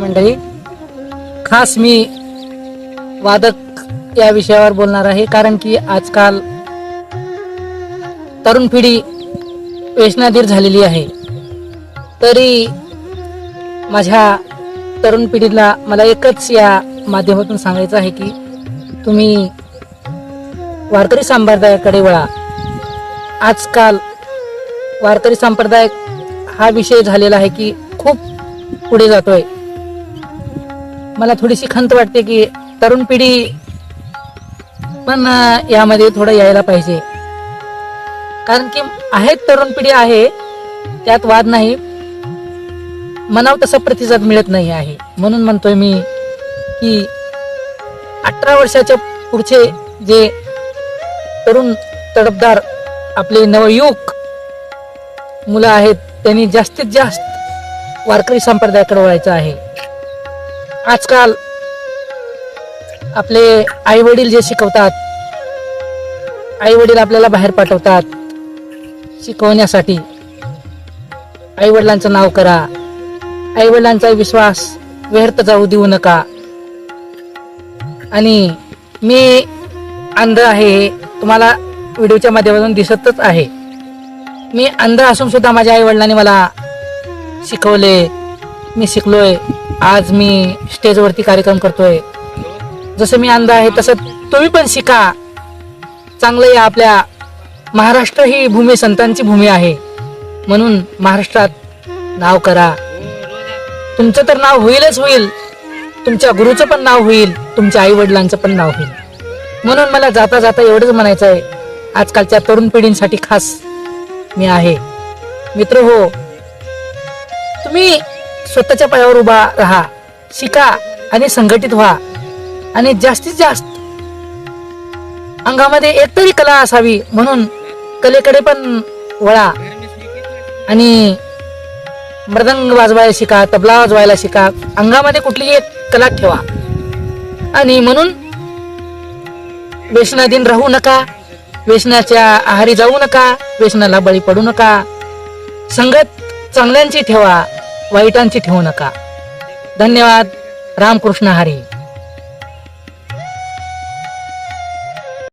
मंडळी खास मी वादक या विषयावर बोलणार आहे कारण की आजकाल तरुण पिढी व्यसनाधीर झालेली आहे. तरी माझ्या तरुण पिढीला मला एकच या माध्यमातून सांगायचं आहे की तुम्ही वारकरी संप्रदायाकडे वळा. आजकाल वारकरी संप्रदाय हा विषय झालेला आहे की खूप पुढे जातोय. मला थोडीशी खंत वाटते की तरुण पिढी पण यामध्ये थोडं यायला पाहिजे. कारण की आहेत तरुण पिढी आहे त्यात वाद नाही. मनाव तसा प्रतिसाद मिळत नाही आहे. म्हणून म्हणतोय मी की अठरा वर्षाच्या पुढचे जे तरुण तडफदार आपले नवयुवक मुलं आहेत त्यांनी जास्तीत जास्त वारकरी संप्रदायाकडे वळायचं आहे. आजकाल आपले आई वडील जे शिकवतात आई वडील आपल्याला बाहेर पाठवतात शिकवण्यासाठी आई वडिलांचं नाव करा. आई वडिलांचा विश्वास व्यर्थ जाऊ देऊ नका. आणि मी अंध आहे हे तुम्हाला व्हिडिओच्या माध्यमातून दिसतच आहे. मी अंध असून सुद्धा माझ्या आई वडिलांनी मला शिकवले. मी शिकलोय. आज मी स्टेजवरती कार्यक्रम करतोय. जसं मी अंध आहे तसं तुम्ही पण शिका. चांगलं या आपल्या महाराष्ट्र ही भूमी संतांची भूमी आहे. म्हणून महाराष्ट्रात नाव करा. तुमचं तर नाव होईलच होईल. तुमच्या गुरुचं पण नाव होईल. तुमच्या आई वडिलांचं पण नाव होईल. म्हणून मला जाता जाता एवढंच म्हणायचं आहे आजकालच्या तरुण पिढींसाठी खास मी आहे. मित्र हो तुम्ही स्वतःच्या पायावर उभा राहा. शिका आणि संघटित व्हा. आणि जास्तीत जास्त अंगामध्ये एकतरी कला असावी म्हणून कलेकडे पण वळा. आणि मृदंग वाजवायला शिका तबला वाजवायला शिका. अंगामध्ये कुठलीही एक कला ठेवा. आणि म्हणून व्यसनाधीन राहू नका. व्यसनाच्या आहारी जाऊ नका. व्यसनाला बळी पडू नका. संगत चांगल्यांची ठेवा. वाईटांची ठेवू नका. धन्यवाद. रामकृष्ण हरी.